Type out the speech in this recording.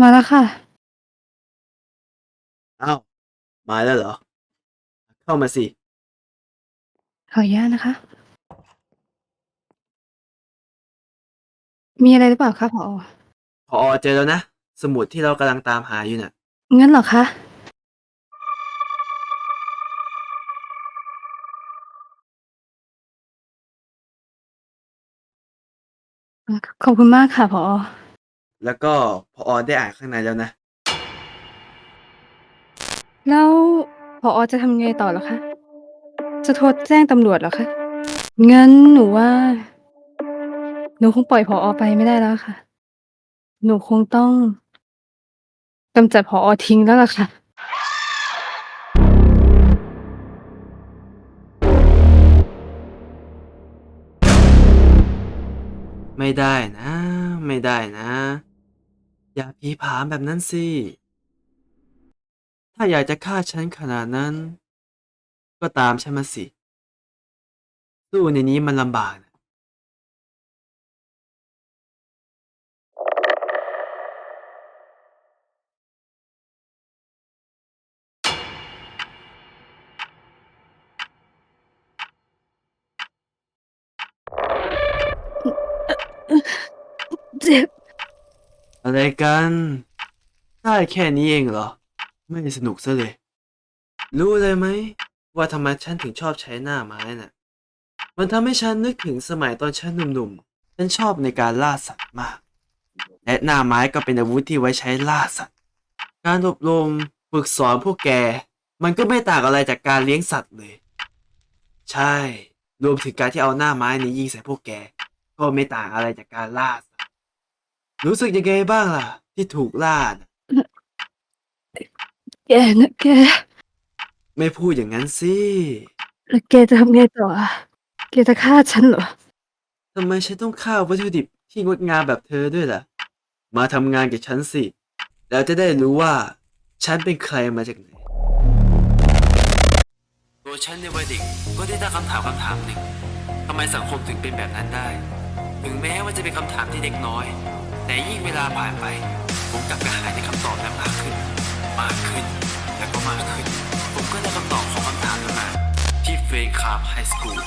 มาแล้วค่ะ อ้าว มาแล้วเหรอ เข้ามาสิ ขออนุญาตนะคะ มีอะไรหรือเปล่าคะผอ พอเจอแล้วนะ สมุดที่เรากำลังตามหาอยู่น่ะ งั้นเหรอคะอ่าขอบคุณมากค่ะผอ แล้วก็พอได้อ่านข้างในแล้วนะ แล้วผอจะทำไงต่อเหรอคะ จะโทรแจ้งตำรวจเหรอคะ?งั้นหนูว่า หนูคงปล่อยผอไปไม่ได้แล้วค่ะ หนูคงต้องกำจัดผอทิ้งแล้วล่ะค่ะ ไม่ได้นะ ไม่ได้นะ อย่าผีผามแบบนั้นสิ ถ้าอยากจะฆ่าฉันขนาดนั้น ก็ตามฉันมาสิ สู้ในนี้มันลำบากนะ อะไรกัน ได้แค่นี้เองเหรอ ไม่สนุกซะเลย รู้เลยไหม ว่าทำไมฉันถึงชอบใช้หน้าไม้น่ะ มันทำให้ฉันนึกถึงสมัยตอนฉันหนุ่มๆ ฉันชอบในการล่าสัตว์มาก และหน้าไม้ก็เป็นอาวุธที่ไว้ใช้ล่าสัตว์ การอบรมฝึกสอนพวกแก มันก็ไม่ต่างอะไรจากการเลี้ยงสัตว์เลย ใช่ รวมถึงการที่เอาหน้าไม้นี้ยิงใส่พวกแก ก็ไม่ต่างอะไรจากการล่าส รู้สึกยังไงบ้างล่ะ ที่ถูกล่าน่ะแกนะแก ไม่พูดอย่างนั้นสิแล้วแกจะทำไงต่ออะแกจะฆ่าฉันเหรอ?ทำไมฉันต้องฆ่าวัตถุดิบที่งดงามแบบเธอด้วยล่ะ มาทำงานกับฉันสิ แล้วจะได้รู้ว่า ฉันเป็นใครมาจากไหน ตัวฉันในวัยเด็กก็ได้ตั้งคำถามคำถามหนึ่งทำไมสังคมถึงเป็นแบบนั้นได้ ถึงแม้ว่าจะเป็นคำถามที่เด็กน้อย แต่ยิ่งเวลาผ่านไป ผมกลับกระหายในคำตอบนั้นมากขึ้น มากขึ้น แล้วก็มากขึ้น ผมก็ได้คำตอบของคำถามนั้นมา ที่เฟรนคาร์ไฮสคูล